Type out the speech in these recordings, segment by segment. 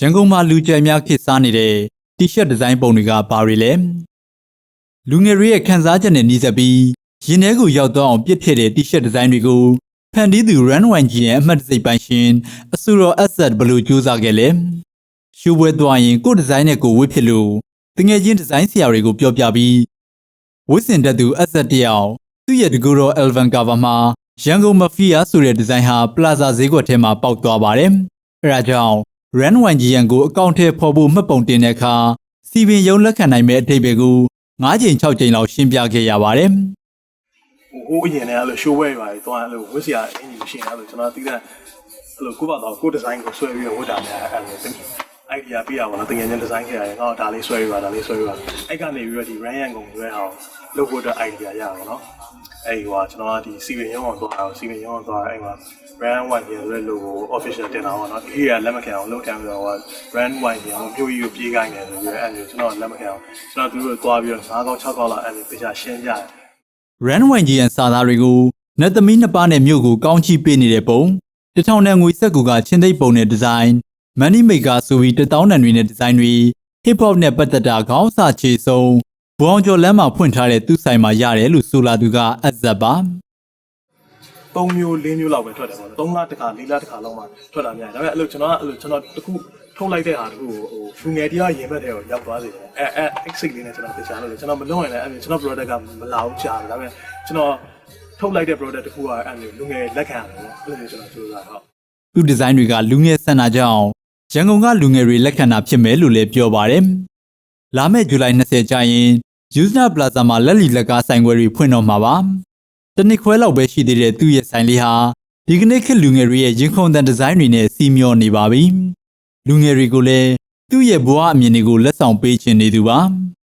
ရန်ကုန်မှာလူကြိုက်များခေတ်စားနေတဲ့တီရှပ်ဒီဇိုင်းပုံတွေကဘာတွေလဲလူငယ်တွေရဲ့ခန်းစားချက်နဲ့နှီးစပ်ပြီးရင်ထဲကိုရောက်တော့အောင်ပြစ်ထည့်တဲ့တီရှပ်ဒီဇိုင်းတွေကိုဖန်တီးသူ Run YG ရဲ့အမှတ်တစိတ်ပိုင်ရှင်အဆူရော asset ဘယ်လိုကြိုးစားခဲ့လဲရှိုးပွဲသွားရင်ကိုယ့်ဒီဇိုင်းနဲ့ကိုယ်ဝတ်ဖြစ်လို့တငယ်ချင်းဒီဇိုင်းဆရာတွေကိုပြောပြပြီးဝတ်ဆင်တတ်သူ asset တယောက်သူ့ရဲ့တကူတော် Elvan cover မှာရန်ကုန်မဖီယာဆိုတဲ့ဒီဇိုင်းဟာ Plaza ဈေးကွက်ထဲမှာပေါက်သွားပါတယ်အဲဒါကြောင့် Run YGN ကိုအကောင့်ထဲပေါ်ဖို့မှတ်ပုံတင်တဲ့အခါစီပင်ယုံလက်ခံနိုင်မဲ့အထိပ္ပယ်ကို9ချိန်6ချိန်လောက်ရှင်းပြခဲ့ရပါတယ်ဟိုအရင်ကအဲ့လို show ဝဲပါလေတော့အဲ့လိုဝစ်စရာအင်ဂျင်မရှိဘူးအဲ့လိုကျွန်တော်တီးတဲ့အဲ့လိုကိုယ့်ဘာသာကိုယ်ဒီဇိုင်းကိုဆွဲပြီးတော့ဝတ်တာများအဲ့လို idea ပြရပါတော့တကယ်ချင်းဒီဇိုင်းခဲ့ရတယ်ငါဒါလေးဆွဲပြီးပါဒါလေးဆွဲပြီးပါအဲ့ကနေပြီးတော့ဒီ run ရန်ကုန်ဆွဲအောင်လုပ်ဖို့အတွက် idea ရပါတော့အဲ့ဟိုကကျွန်တော်ကဒီစီပင်ရုံးအောင်သွားအောင်စီပင်ရုံးအောင်သွားအဲ့မှာ brand one ရဲ့ logo official တင်တာပေါ့နော်ဒီကလက်မခံအောင်လုပ်တယ်ပြီးတော့ brand one ရဲ့မျိုးကြီးကိုပြေးခိုင်းတယ်ဆိုပြီးအဲ့လိုကျွန်တော်လက်မခံအောင်ကျွန်တော်သူတို့သွားပြီးတော့၅កောက်6កောက်လောက်အဲ့လိုပြချရှင်းကြတယ် Run YGN စာသားတွေကိုနတ်သမီးနှစ်ပါးနဲ့မြို့ကိုကောင်းချီးပေးနေတဲ့ပုံတထောင်တန်ငွေဆက်ကူကချင်းသိပ်ပုံနဲ့ဒီဇိုင်း Money Maker ဆိုပြီးတထောင်တန်တွေနဲ့ဒီဇိုင်းတွေ Hip Hop နဲ့ပတ်သက်တာခေါင်းစာခြေဆုံးဘောင်ကျော်လမ်းမှာဖွင့်ထားတဲ့သူ့ဆိုင်မှာရတယ်လို့ဆိုလာသူကအဇက်ပါ၃မျိုး၄မျိုးလောက်ပဲထွက်တယ်ပေါ့နော်၃လတစ်ခါ၄လတစ်ခါလောက်မှထွက်တာများတယ်ဒါပေမဲ့အဲ့လိုကျွန်တော်ကအဲ့လိုကျွန်တော်တခုထုတ်လိုက်တဲ့ဟာတခုကိုဟိုဖူငယ်တရားရင်ဘက်တွေကိုရောက်သွားစေတယ်အဲအဲ exit လေးနဲ့ကျွန်တော်တခြားလို့ကျွန်တော်မလုပ်ရင်လည်းအဲ့လိုကျွန်တော် product ကမလာဘူးကြားတယ်ဒါပေမဲ့ကျွန်တော်ထုတ်လိုက်တဲ့ product တခုကအဲ့လိုလူငယ်လက်ခံရတယ်ပေါ့အဲ့လိုမျိုးကျွန်တော်ကြိုးစားတော့သူဒီဇိုင်းတွေကလူငယ်ဆန္ဒကြောင့် ရန်ကုန်ကလူငယ်တွေလက်ခံတာဖြစ်မယ်လို့လည်းပြောပါတယ်။လာမယ့်ဇူလိုင်20ကျရင် Usna Plaza မှာလက်လီလက်ကားဆိုင်ခွဲတွေဖွင့်တော့မှာပါ။တနစ်ခွဲလောက်ပဲရှိသေးတဲ့သူ့ရဲ့ဆိုင်လေးဟာဒီကနေ့ခေတ်လူငယ်တွေရဲ့ရင်ခုန်တဲ့ဒီဇိုင်းတွေနဲ့စီမျောနေပါပြီ။လူငယ်တွေကိုလည်းသူ့ရဲ့ဘဝအမြင်တွေကိုလက်ဆောင်ပေးခြင်းနေသူပါ။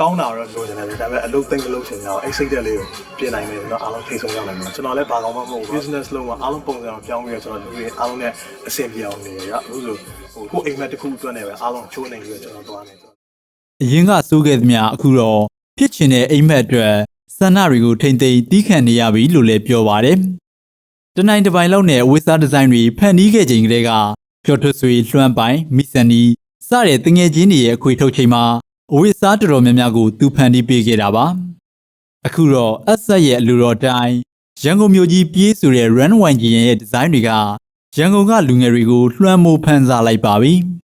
ကောင်းတာတော့လိုချင်တယ်ဒါပေမဲ့အလုပ်သိမ့်မလုပ်ချင်ကြအောင် exit တဲ့လေးကိုပြင်နိုင်မယ်တော့အားလုံးထိဆုံးရောက်နိုင်မှာကျွန်တော်လည်းဘာကောင်းမှမဟုတ်ဘူး business လုံးမှာအားလုံးပုံစံအောင်ပြောင်းပြီးတော့ကျွန်တော်လူတွေအားလုံးနဲ့အဆင်ပြေအောင်နေရအခုဆိုဟိုကိုအိမ်မက်တစ်ခုအတွက်နဲ့ပဲအားလုံးချိုးနေပြီးတော့ကျွန်တော်သွားနေတယ်အရင်ကစိုးခဲ့သမျှအခုတော့ဖြစ်ချင်တဲ့အိမ်မက်အတွက်ဆန္ဒတွေကိုထိမ့်သိမ်းတီးခံနေရပြီလို့လည်းပြောပါတယ်။တနိုင်တစ်ပိုင်းလောက်နဲ့အဝိစားဒီဇိုင်းတွေဖန်တီးခဲ့ချိန်ကလေးကဖြော်ထွတ်ဆွေလွှမ်းပိုင်မီဆန်နီစတဲ့တငယ်ချင်းတွေရဲ့အခွေထုတ်ချိန်မှာ အဝိစားတော်တော်များများကိုသူဖန်တီးပေးခဲ့တာပါ။အခုတော့အဆက်ရဲ့အလူတော်တိုင်းရန်ကုန်မြို့ကြီးပြေးဆိုတဲ့ Run One ကြီးရဲ့ဒီဇိုင်းတွေကရန်ကုန်ကလူငယ်တွေကိုလွှမ်းမိုးဖန်ဆာလိုက်ပါပြီ။